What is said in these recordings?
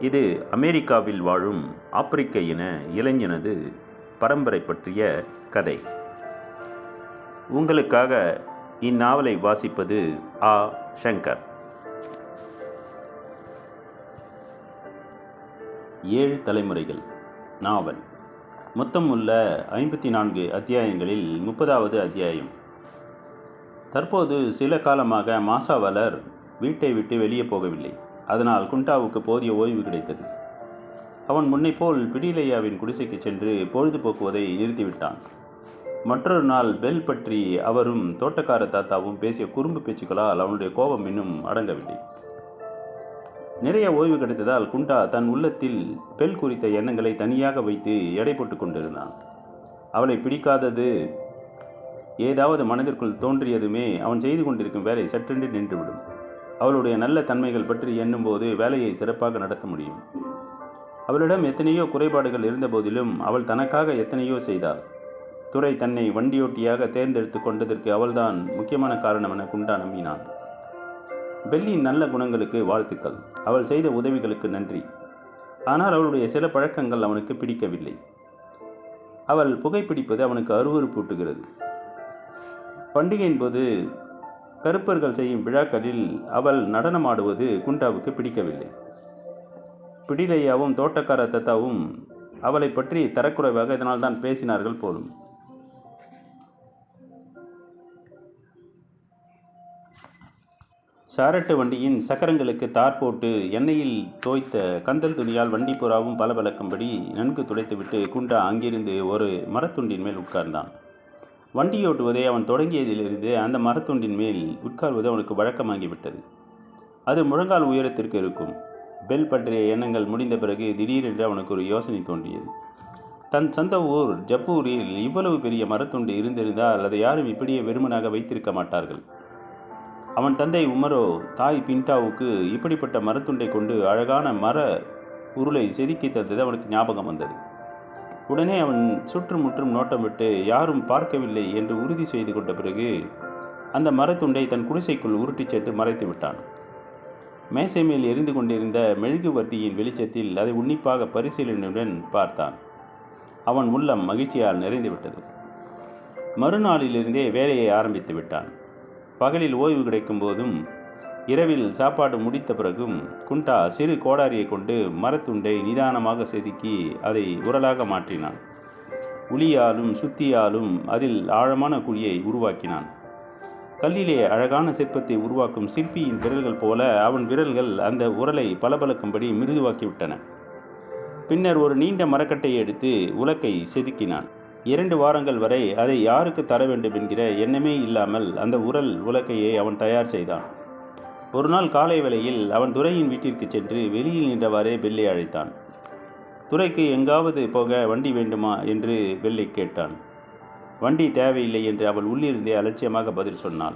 இது அமெரிக்காவில் வாழும் ஆப்பிரிக்க இன இளைஞனது பரம்பரை பற்றிய கதை. உங்களுக்காக இந்நாவலை வாசிப்பது ஆ. சங்கர். ஏழு தலைமுறைகள். நாவல். மொத்தம் உள்ள ஐம்பத்தி நான்கு அத்தியாயங்களில் முப்பதாவது அத்தியாயம். தற்போது சில காலமாக மாசாவலர் வீட்டை விட்டு வெளியே போகவில்லை. அதனால் குண்டாவுக்கு போதிய ஓய்வு கிடைத்தது. அவன் முன்னைப்போல் பிடிலையாவின் குடிசைக்கு சென்று பொழுதுபோக்குவதை நிறுத்திவிட்டான். மற்றொரு நாள் பெல் பற்றி அவரும் தோட்டக்கார தாத்தாவும் பேசிய குறும்பு பேச்சுக்களால் அவனுடைய கோபம் இன்னும் அடங்கவில்லை. நிறைய ஓய்வு கிடைத்ததால் குண்டா தன் உள்ளத்தில் பெல் குறித்த எண்ணங்களை தனியாக வைத்து எடை போட்டு கொண்டிருந்தான். அவளை பிடிக்காதது ஏதாவது மனதிற்குள் தோன்றியதுமே அவன் செய்து கொண்டிருக்கும் வேலை சற்றென்று நின்றுவிடும். அவளுடைய நல்ல தன்மைகள் பற்றி எண்ணும்போது வேலையை சிறப்பாக நடத்த முடியும். அவளிடம் எத்தனையோ குறைபாடுகள் இருந்தபோதிலும் அவள் தனக்காக எத்தனையோ செய்தாள். துறை தன்னை வண்டியோட்டியாக தேர்ந்தெடுத்து கொண்டதற்கு அவள்தான் முக்கியமான காரணம் என குண்டா நம்பினான். பெல்லியின் நல்ல குணங்களுக்கு வாழ்த்துக்கள். அவள் செய்த உதவிகளுக்கு நன்றி. ஆனால் அவளுடைய சில பழக்கங்கள் அவனுக்கு பிடிக்கவில்லை. அவள் புகைப்பிடிப்பது அவனுக்கு அருவறுப்பூட்டுகிறது பண்டிகையின் போது கருப்பர்கள் செய்யும் விழாக்களில் அவள் நடனமாடுவது குண்டாவுக்கு பிடிக்கவில்லை. பிடிலையாவும் தோட்டக்கார தத்தாவும் அவளை பற்றி தரக்குறைவாக இதனால் தான் பேசினார்கள் போலும். சாரட்டு வண்டியின் சக்கரங்களுக்கு தார் போட்டு எண்ணெயில் தோய்த்த கந்தல் துணியால் வண்டி புறாவும் பளபளக்கும்படி நன்கு துடைத்துவிட்டு குண்டா அங்கிருந்து ஒரு மரத்துண்டின் மேல் உட்கார்ந்தான். வண்டியோட்டுவதை அவன் தொடங்கியதிலிருந்து அந்த மரத்துண்டின் மேல் உட்கார்வது அவனுக்கு வழக்கமாகிவிட்டது. அது முழங்கால் உயரத்திற்கு இருக்கும். பெல் பற்றிய எண்ணங்கள் முடிந்த பிறகு திடீரென்று அவனுக்கு ஒரு யோசனை தோன்றியது. தன் சொந்த ஊர் ஜப்பூரில் இவ்வளவு பெரிய மரத்துண்டு இருந்திருந்தால் அதை யாரும் இப்படியே வெறுமனாக வைத்திருக்க மாட்டார்கள். அவன் தந்தை உமரோ தாய் பின்டாவுக்கு இப்படிப்பட்ட மரத்துண்டை கொண்டு அழகான மர உருளை செதுக்கி தந்தது அவனுக்கு ஞாபகம் வந்தது. உடனே அவன் சுற்றுமுற்றும் நோட்டமிட்டு யாரும் பார்க்கவில்லை என்று உறுதி செய்து கொண்ட பிறகு அந்த மரத்துண்டை தன் குடிசைக்குள் உருட்டிச் சென்று மறைத்து விட்டான். மேசை மேல் எரிந்து கொண்டிருந்த மெழுகுவர்த்தியின் வெளிச்சத்தில் அதை உன்னிப்பாக பரிசீலனையுடன் பார்த்தான். அவன் உள்ளம் மகிழ்ச்சியால் நிறைந்துவிட்டது மறுநாளிலிருந்தே வேலையை ஆரம்பித்து விட்டான். பகலில் ஓய்வு கிடைக்கும் போதும் இரவில் சாப்பாடு முடித்த பிறகும் குண்டா சிறு கோடாரியை கொண்டு மரத்துண்டை நிதானமாக செதுக்கி அதை உரலாக மாற்றினான். உளியாலும் சுத்தியாலும் அதில் ஆழமான குழியை உருவாக்கினான். கல்லிலே அழகான சிற்பத்தை உருவாக்கும் சிற்பியின் விரல்கள் போல அவன் விரல்கள் அந்த உரலை பளபளக்கும்படி மிருதுவாக்கிவிட்டன. பின்னர் ஒரு நீண்ட மரக்கட்டையை எடுத்து உலக்கை செதுக்கினான். இரண்டு வாரங்கள் வரை அதை யாருக்கு தர வேண்டும் என்கிற எண்ணமே இல்லாமல் அந்த உரல் உலக்கையை அவன் தயார் செய்தான். ஒரு நாள் காலை வேளையில் அவன் துரையின் வீட்டிற்கு சென்று வெளியில் நின்றவாறே பெல்லை அழைத்தான். துரைக்கு எங்காவது போக வண்டி வேண்டுமா? என்று பெல்லை கேட்டான். வண்டி தேவையில்லை என்று அவள் உள்ளிருந்தே அலட்சியமாக பதில் சொன்னாள்.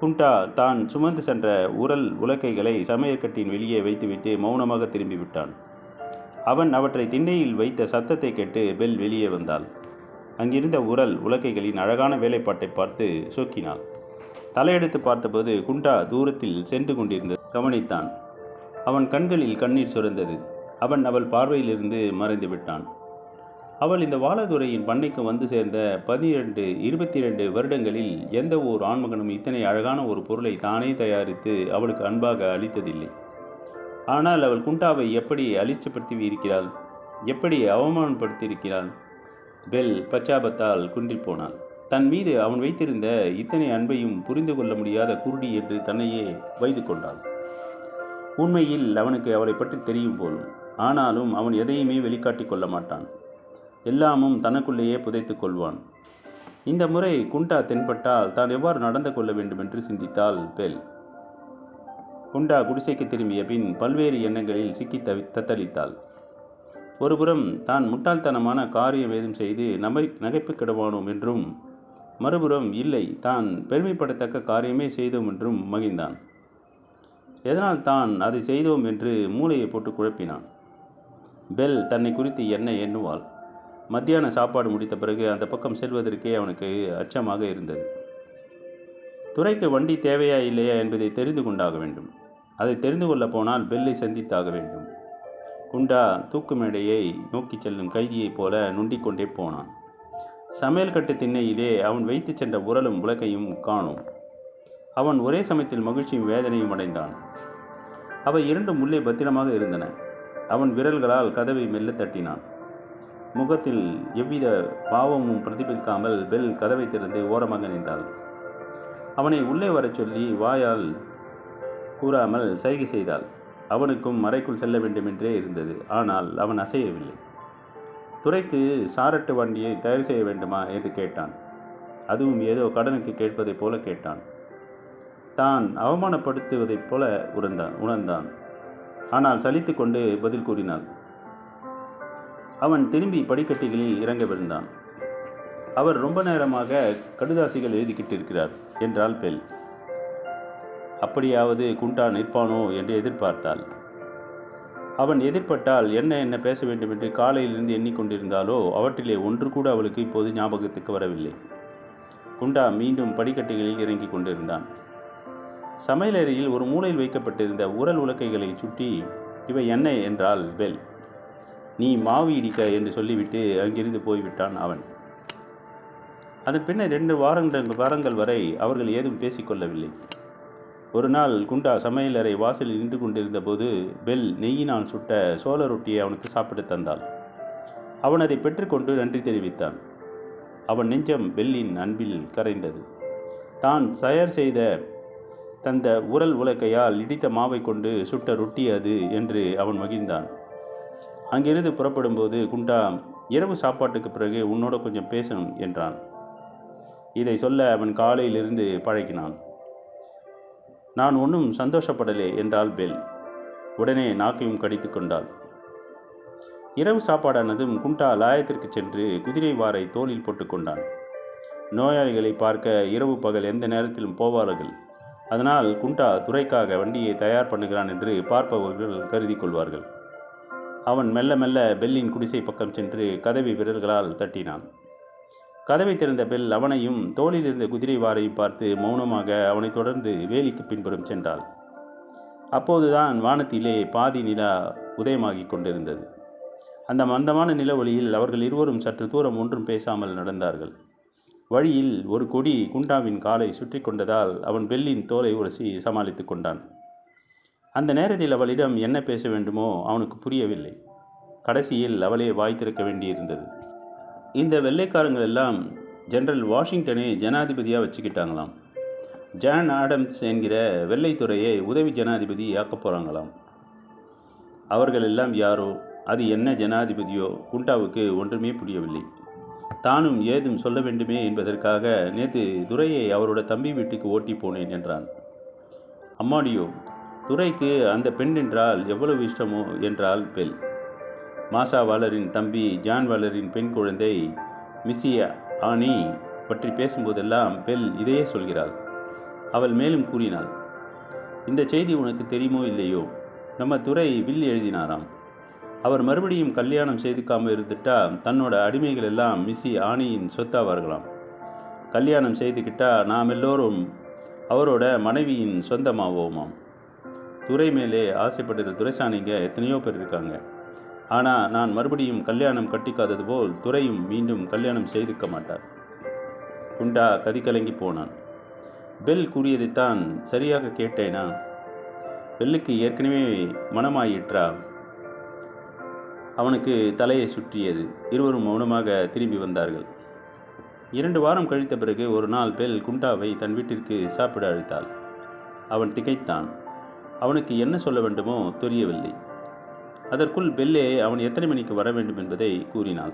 குண்டா தான் சுமந்து சென்ற உரல் உலக்கைகளை சமையற்கட்டின் வெளியே வைத்துவிட்டு மௌனமாக திரும்பிவிட்டான். அவன் அவற்றை திண்ணையில் வைத்த சத்தத்தை கேட்டு பெல் வெளியே வந்தாள். அங்கிருந்த உரல் உலக்கைகளின் அழகான வேலைப்பாட்டை பார்த்து சோக்கினாள். தலையெடுத்து பார்த்தபோது குண்டா தூரத்தில் சென்று கொண்டிருந்தது. கவனித்தான். அவன் கண்களில் கண்ணீர் சுரந்தது. அவன் அவள் பார்வையிலிருந்து மறைந்து விட்டான். அவள் இந்த வாழதுறையின் பண்ணைக்கு வந்து சேர்ந்த பதினிரண்டு இருபத்தி இரண்டு வருடங்களில் எந்த ஓர் ஆண்மகனும் இத்தனை அழகான ஒரு பொருளை தானே தயாரித்து அவளுக்கு அன்பாக அளித்ததில்லை. ஆனால் அவள் குண்டாவை எப்படி அலிச்சப்படுத்தி இருக்கிறாள் எப்படி அவமானப்படுத்தியிருக்கிறாள்? பெல் பச்சாபத்தால் குன்றிப் போனாள். தன் மீது அவன் வைத்திருந்த இத்தனை அன்பையும் புரிந்து கொள்ள முடியாத குருடி என்று தன்னையே வைத்து கொண்டாள். உண்மையில் அவனுக்கு அவளை பற்றி தெரியும் போலும் ஆனாலும் அவன் எதையுமே வெளிக்காட்டி கொள்ள மாட்டான். எல்லாமும் தனக்குள்ளேயே புதைத்து கொள்வான். இந்த முறை குண்டா தென்பட்டால் தான் எவ்வாறு நடந்து கொள்ள வேண்டும் என்று சிந்தித்தாள் பெல். குண்டா குடிசைக்கு திரும்பிய பின் பல்வேறு எண்ணங்களில் சிக்கி தவி தத்தளித்தாள். ஒருபுறம் தான் முட்டாள்தனமான காரியம் ஏதும் செய்து நகை நகைப்பு கிடவானோம் என்றும் மறுபுறம் இல்லை தான் பெருமைப்படத்தக்க காரியமே செய்தோம் என்றும் மகிழ்ந்தான். எதனால் தான் அதை செய்தோம்? என்று மூளையை போட்டு குழப்பினான். பெல் தன்னை குறித்து என்ன எண்ணுவாள்? மத்தியான சாப்பாடு முடித்த பிறகு அந்த பக்கம் செல்வதற்கே அவனுக்கு அச்சமாக இருந்தது. துறைக்கு வண்டி தேவையா இல்லையா என்பதை தெரிந்து கொண்டாக வேண்டும். அதை தெரிந்து கொள்ளப் போனால் பெல்லை சந்தித்தாக வேண்டும். குண்டா தூக்கு மேடையை நோக்கிச் செல்லும் கைதியைப் போல நுண்டிக்கொண்டே போனான். சமையல் கட்டு திண்ணையிலே அவன் வைத்துச் சென்ற உரலும் உலக்கையும் காணும். அவன் ஒரே சமயத்தில் மகிழ்ச்சியும் வேதனையும் அடைந்தான். அவை இரண்டும் உள்ளே பத்திரமாக இருந்தன. அவன் விரல்களால் கதவை மெல்ல தட்டினான். முகத்தில் எவ்வித பாவமும் பிரதிபலிக்காமல் பெல் கதவை திறந்து ஓரமாக நின்றாள். அவனை உள்ளே வரச் சொல்லி வாயால் கூறாமல் சைகை செய்தாள். அவனுக்கும் மறைக்குள் செல்ல வேண்டுமென்றே இருந்தது. ஆனால் அவன் அசையவில்லை. துறைக்கு சாரட்டு வண்டியை தயார் செய்ய வேண்டுமா? என்று கேட்டான். அதுவும் ஏதோ கடனுக்கு கேட்பதைப் போல கேட்டான். தான் அவமானப்படுத்துவதைப் போல உணர்ந்தான் உணர்ந்தான். ஆனால் சலித்து கொண்டு பதில் கூறினாள். அவன் திரும்பி படிக்கட்டுகளில் இறங்க விழுந்தான் அவர் ரொம்ப நேரமாக கடுதாசிகள் எழுதிக்கிட்டு இருக்கிறார் என்றாள் பெல். அப்படியாவது குண்டா நிற்பானோ என்று எதிர்பார்த்தாள். அவன் எதிர்பட்டால் என்ன என்ன பேச வேண்டும் என்று காலையிலிருந்து எண்ணிக்கொண்டிருந்தாலோ அவற்றிலே ஒன்று கூட அவளுக்கு இப்போது ஞாபகத்துக்கு வரவில்லை. குண்டா மீண்டும் படிக்கட்டுகளில் இறங்கிக் கொண்டிருந்தான். சமையலறையில் ஒரு மூலையில் வைக்கப்பட்டிருந்த உரல் உலக்கைகளை சுட்டி இவை என்ன? என்றால் பெல். நீ மாவு இடிக்க என்று சொல்லிவிட்டு அங்கிருந்து போய்விட்டான் அவன். அதன் பின்னர் ரெண்டு வாரங்கள் வாரங்கள் வரை அவர்கள் ஏதும் பேசிக்கொள்ளவில்லை. ஒரு நாள் குண்டா சமையலறை வாசலில் நின்று கொண்டிருந்த போது பெல் நெய்யினால் சுட்ட சோழ ரொட்டியை அவனுக்கு சாப்பிட்டு தந்தாள். அவன் அதை பெற்றுக்கொண்டு நன்றி தெரிவித்தான். அவன் நெஞ்சம் பெல்லின் அன்பில் கரைந்தது. தான் தயார் செய்த தந்த உரல் உலக்கையால் இடித்த மாவை கொண்டு சுட்ட ரொட்டி அது என்று அவன் மகிழ்ந்தான். அங்கிருந்து புறப்படும்போது குண்டா இரவு சாப்பாட்டுக்கு பிறகு உன்னோட கொஞ்சம் பேசணும் என்றான். இதை சொல்ல அவன் காலையிலிருந்து பழகினான். நான் ஒன்றும் சந்தோஷப்படலே என்றாள் பெல். உடனே நாக்கையும் கடித்து கொண்டாள். இரவு சாப்பாடானதும் குண்டா லாயத்திற்கு சென்று குதிரை வாரை தோளில் போட்டுக்கொண்டான் நோயாளிகளை பார்க்க இரவு பகல் எந்த நேரத்திலும் போவார்கள். அதனால் குண்டா துறைக்காக வண்டியை தயார் பண்ணுகிறான் என்று பார்ப்பவர்கள் கருதி கொள்வார்கள். அவன் மெல்ல மெல்ல பெல்லின் குடிசை பக்கம் சென்று கதவை விரல்களால் தட்டினான். கதவை திறந்த பெல் அவனையும் தோளில் இருந்த குதிரை வாரையும் பார்த்து மௌனமாக அவனை தொடர்ந்து வேலிக்கு பின்புறம் சென்றாள். அப்போதுதான் வானத்திலே பாதி நிலா உதயமாகிக் கொண்டிருந்தது. அந்த மந்தமான நிலவொளியில் அவர்கள் இருவரும் சற்று தூரம் ஒன்றும் பேசாமல் நடந்தார்கள். வழியில் ஒரு கொடி குண்டாவின் காலை சுற்றி கொண்டதால் அவன் பெல்லின் தோலை உரசி சமாளித்து கொண்டான். அந்த நேரத்தில் அவளிடம் என்ன பேச வேண்டுமோ அவனுக்கு புரியவில்லை. கடைசியில் அவளே வாய் திறக்க வேண்டியிருந்தது. இந்த வெள்ளைக்காரங்கள் எல்லாம் ஜெனரல் வாஷிங்டனை ஜனாதிபதியாக வச்சுக்கிட்டாங்களாம். ஜான் ஆடம்ஸ் என்கிற வெள்ளைத்துறையை உதவி ஜனாதிபதி ஆக்க போகிறாங்களாம் அவர்கள் எல்லாம் யாரோ அது என்ன ஜனாதிபதியோ குண்டாவுக்கு ஒன்றுமே புரியவில்லை. தானும் ஏதும் சொல்ல வேண்டுமே என்பதற்காக நேற்று துரையை அவரோட தம்பி வீட்டுக்கு ஓட்டி போனேன் என்றான். அம்மாடியோ துரைக்கு அந்த பெண் என்றால் எவ்வளவு இஷ்டமோ என்றால் பெல். மாசா வாலரின் தம்பி ஜான் வாலரின் பெண் குழந்தை மிஸ்ஸி ஆனி பற்றி பேசும்போதெல்லாம் பெல் இதையே சொல்கிறாள். அவள் மேலும் கூறினாள் இந்த செய்தி உனக்கு தெரியுமோ இல்லையோ? நம்ம துறை வில் எழுதினாராம். அவர் மறுபடியும் கல்யாணம் செய்துக்காமல் இருந்துட்டா தன்னோட அடிமைகள் எல்லாம் மிஸ்ஸி ஆணியின் சொத்தாவார்களாம். கல்யாணம் செய்துக்கிட்டா நாம் எல்லோரும் அவரோட மனைவியின் சொந்தமாவோமாம். துறை மேலே ஆசைப்படுகிற துரைசானிங்க எத்தனையோ பேர் இருக்காங்க. ஆனால் நான் மறுபடியும் கல்யாணம் கட்டிக்காதது போல் துறையும் மீண்டும் கல்யாணம் செய்துக்க மாட்டார். குண்டா கதிகலங்கி போனான். பெல் கூறியதைத்தான் சரியாக கேட்டேனா? பெல்லுக்கு ஏற்கனவே மனமாயிற்றா? அவனுக்கு தலையை சுற்றியது. இருவரும் மௌனமாக திரும்பி வந்தார்கள். இரண்டு வாரம் கழித்த பிறகு ஒரு நாள் பெல் குண்டாவை தன் வீட்டிற்கு சாப்பிட அழைத்தாள். அவன் திகைத்தான். அவனுக்கு என்ன சொல்ல வேண்டுமோ தெரியவில்லை. அதற்குள் பெல்லே அவன் எத்தனை மணிக்கு வர வேண்டும் என்பதை கூறினாள்.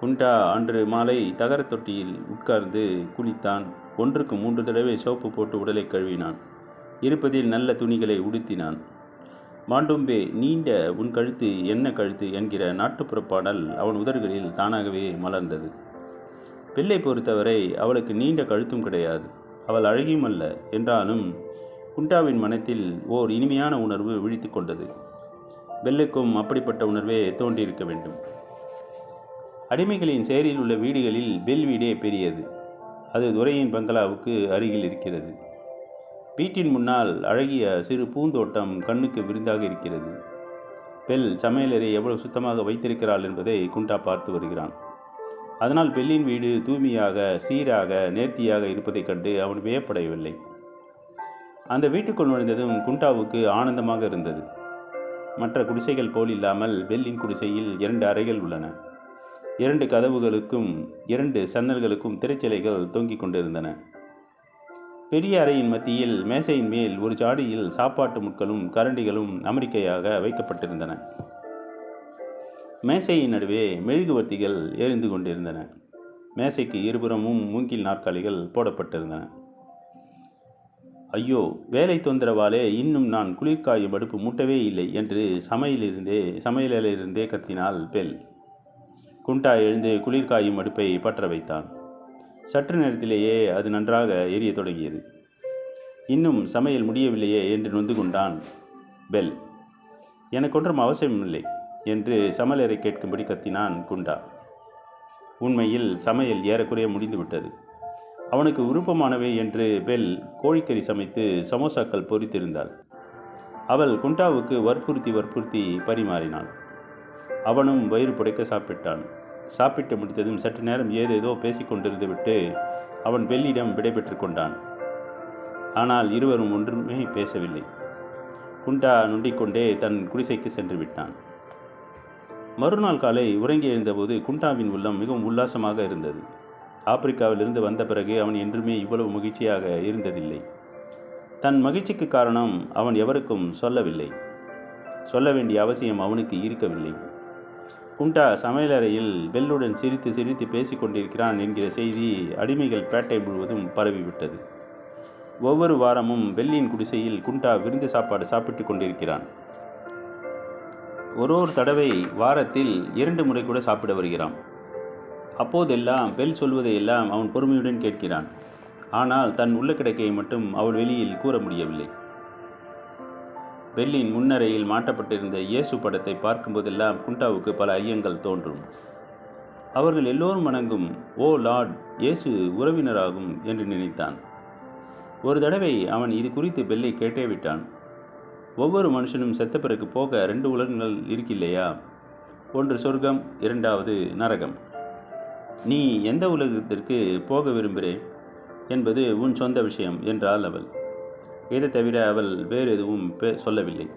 குண்டா அன்று மாலை தகரத் தொட்டியில் உட்கார்ந்து குளித்தான் ஒன்றுக்கு மூன்று தடவை சோப்பு போட்டு உடலை கழுவினான். இருப்பதில் நல்ல துணிகளை உடுத்தினான். மாண்டும்பே நீண்ட உன் கழுத்து என்ன கழுத்து என்கிற நாட்டுப்புற பாடல் அவன் உதடுகளில் தானாகவே மலர்ந்தது. பிள்ளை பொறுத்தவரை அவளுக்கு நீண்ட கழுத்தும் கிடையாது. அவள் அழகியும் அல்ல. என்றாலும் குண்டாவின் மனத்தில் ஓர் இனிமையான உணர்வு விழித்து கொண்டது. பெல்லுக்கும் அப்படிப்பட்ட உணர்வே தோன்றியிருக்க வேண்டும். அடிமைகளின் செயலில் உள்ள வீடுகளில் பெல் வீடே பெரியது. அது துரையின் பங்களாவுக்கு அருகில் இருக்கிறது. வீட்டின் முன்னால் அழகிய சிறு பூந்தோட்டம் கண்ணுக்கு விருந்தாக இருக்கிறது. பெல் சமையலறை எவ்வளவு சுத்தமாக வைத்திருக்கிறாள் என்பதை குண்டா பார்த்து வருகிறான். அதனால் பெல்லின் வீடு தூய்மையாக சீராக நேர்த்தியாக இருப்பதைக் கண்டு அவன் வியப்படையவில்லை. அந்த வீட்டுக்குள் நுழைந்ததும் குண்டாவுக்கு ஆனந்தமாக இருந்தது. மற்ற குடிசைகள் போல் இல்லாமல் பெல்லின் குடிசையில் இரண்டு அறைகள் உள்ளன. இரண்டு கதவுகளுக்கும் இரண்டு சன்னல்களுக்கும் திரைச்சிலைகள் தொங்கிக் கொண்டிருந்தன. பெரிய அறையின் மத்தியில் மேசையின் மேல் ஒரு ஜாடியில் சாப்பாட்டு முட்களும் கரண்டிகளும் அமெரிக்கையாக வைக்கப்பட்டிருந்தன. மேசையின் நடுவே மெழுகுவர்த்திகள் எரிந்து கொண்டிருந்தன. மேசைக்கு இருபுறமும் மூங்கில் நாற்காலிகள் போடப்பட்டிருந்தன. ஐயோ வேலை தொந்தரவாலே இன்னும் நான் குளிர்காயும் அடுப்பு மூட்டவே இல்லை என்று சமையலிருந்தே சமையலிருந்தே கத்தினாள் பெல். குண்டா எழுந்து குளிர்காயும் அடுப்பை பற்ற வைத்தான். சற்று நேரத்திலேயே அது நன்றாக எரிய தொடங்கியது. இன்னும் சமையல் முடியவில்லையே என்று நொந்து கொண்டான் பெல். எனக்கு ஒன்றும் அவசியமில்லை என்று சமையலறை கேட்கும்படி கத்தினான் குண்டா. உண்மையில் சமையல் ஏறக்குறைய முடிந்துவிட்டது. அவனுக்கு விருப்பமானவை என்று பெல் கோழிக்கறி சமைத்து சமோசாக்கள் பொறித்திருந்தாள். அவள் குண்டாவுக்கு வற்புறுத்தி வற்புறுத்தி பரிமாறினாள். அவனும் வயிறு புடைக்க சாப்பிட்டான். சாப்பிட்டு முடித்ததும் சற்று நேரம் ஏதேதோ பேசிக்கொண்டிருந்து விட்டு அவன் பெல்லிடம் விடைபெற்று கொண்டான். ஆனால் இருவரும் ஒன்றுமே பேசவில்லை. குண்டா நொண்டிக்கொண்டே தன் குடிசைக்கு சென்று விட்டான். மறுநாள் காலை உறங்கி எழுந்தபோது குண்டாவின் உள்ளம் மிகவும் உல்லாசமாக இருந்தது. ஆப்பிரிக்காவிலிருந்து வந்த பிறகு அவன் என்றுமே இவ்வளவு மகிழ்ச்சியாக இருந்ததில்லை. தன் மகிழ்ச்சிக்கு காரணம் அவன் எவருக்கும் சொல்லவில்லை. சொல்ல வேண்டிய அவசியம் அவனுக்கு இருக்கவில்லை. குண்டா சமையலறையில் பெல்லுடன் சிரித்து சிரித்து பேசிக் கொண்டிருக்கிறான் என்கிற செய்தி அடிமைகள் பேட்டை முழுவதும் பரவிவிட்டது. ஒவ்வொரு வாரமும் வெள்ளியின் குடிசையில் குண்டா விருந்து சாப்பாடு சாப்பிட்டு கொண்டிருக்கிறான். ஒரு ஒரு தடவை வாரத்தில் இரண்டு முறை கூட சாப்பிட வருகிறான். அப்போதெல்லாம் பெல் சொல்வதையெல்லாம் அவன் பொறுமையுடன் கேட்கிறான். ஆனால் தன் உள்ள கிடக்கையை மட்டும் அவள் வெளியில் கூற முடியவில்லை. பெல்லின் முன்னரையில் மாட்டப்பட்டிருந்த இயேசு படத்தை பார்க்கும்போதெல்லாம் குண்டாவுக்கு பல ஐயங்கள் தோன்றும். அவர்கள் எல்லோரும் வணங்கும் ஓ லார்ட் இயேசு உறவினராகும் என்று நினைத்தான். ஒரு தடவை அவன் இது குறித்து பெல்லை கேட்டே விட்டான். ஒவ்வொரு மனுஷனும் செத்த பிறகு போக ரெண்டு உலகங்கள் இருக்கில்லையா? ஒன்று சொர்க்கம் இரண்டாவது நரகம். நீ எந்த உலகத்திற்கு போக விரும்புகிறேன்? என்பது உன் சொந்த விஷயம் என்றாள் அவள். இதை தவிர அவள் வேறு எதுவும் பே- சொல்லவில்லை.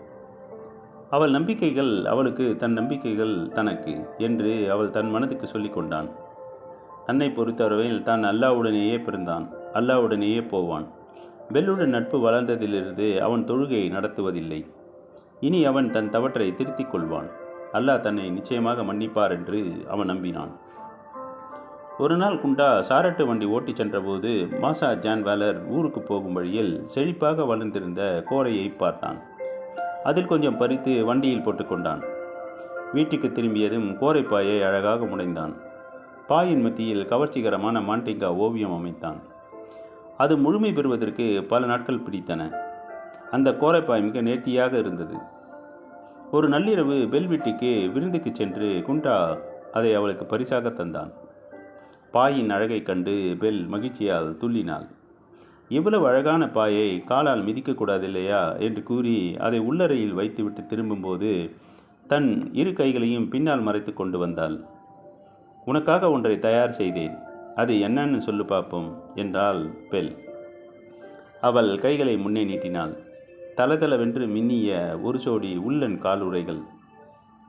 அவள் நம்பிக்கைகள் அவளுக்கு தன் நம்பிக்கைகள் தனக்கு என்று அவள் தன் மனதுக்கு சொல்லி கொண்டான். தன்னை பொறுத்தவரையில் தான் அல்லாவுடனேயே பிறந்தான் அல்லாவுடனேயே போவான். பெல்லுடன் நட்பு வளர்ந்ததிலிருந்து அவன் தொழுகை நடத்துவதில்லை. இனி அவன் தன் தவற்றை திருத்திக் கொள்வான். அல்லாஹ் தன்னை நிச்சயமாக மன்னிப்பார் என்று அவன் நம்பினான். ஒரு நாள் குண்டா சாரட்டு வண்டி ஓட்டிச் சென்றபோது மாசா ஜான் வேலர் ஊருக்கு போகும் வழியில் செழிப்பாக வளர்ந்திருந்த கோரையை பார்த்தான். அதில் கொஞ்சம் பறித்து வண்டியில் போட்டுக்கொண்டான் வீட்டுக்கு திரும்பியதும் கோரைப்பாயை அழகாக முடைந்தான். பாயின் மத்தியில் கவர்ச்சிகரமான மாண்டிங்கா ஓவியம் அமைத்தான். அது முழுமை பெறுவதற்கு பல நாட்கள் பிடித்தன. அந்த கோரைப்பாய் மிக நேர்த்தியாக இருந்தது. ஒரு நள்ளிரவு பெல் வீட்டுக்கு விருந்துக்கு சென்று குண்டா அதை அவளுக்கு பரிசாக தந்தான். பாயின் அழகைக் கண்டு பெல் மகிழ்ச்சியால் துள்ளினாள். இவ்வளவு அழகான பாயை காலால் மிதிக்கக்கூடாது இல்லையா என்று கூறி அதை உள்ளறையில் வைத்துவிட்டு திரும்பும்போது தன் இரு கைகளையும் பின்னால் மறைத்து கொண்டு வந்தாள். உனக்காக ஒன்றை தயார் செய்தேன். அது என்னன்னு சொல்லு பார்ப்போம் என்றாள் பெல். அவள் கைகளை முன்னே நீட்டினாள். தளதளவென்று மின்னிய ஒரு சோடி உள்ளன் காலுறைகள்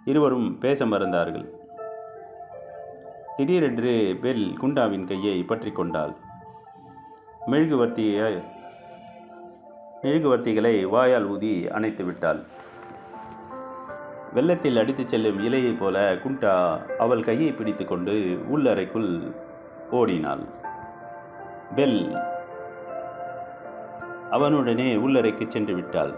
இருவரும் பேச மறந்தார்கள். திடீரென்று பெல் குண்டாவின் கையை பற்றி கொண்டாள். மெழுகுவர்த்தியை மெழுகுவர்த்திகளை வாயால் ஊதி அணைத்து விட்டாள். வெள்ளத்தில் அடித்துச் செல்லும் இலையைப் போல குண்டா அவள் கையை பிடித்துக்கொண்டு உள்ளறைக்குள் ஓடினாள். பெல் அவனுடனே உள்ளறைக்கு சென்று விட்டாள்.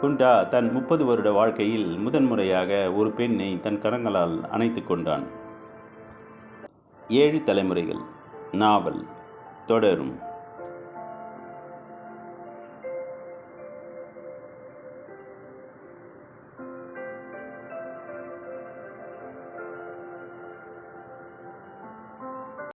குண்டா தன் முப்பது வருட வாழ்க்கையில் முதன்முறையாக ஒரு பெண்ணை தன் கரங்களால் அணைத்து கொண்டான். ஏழு தலைமுறைகள். நாவல் தொடரும்.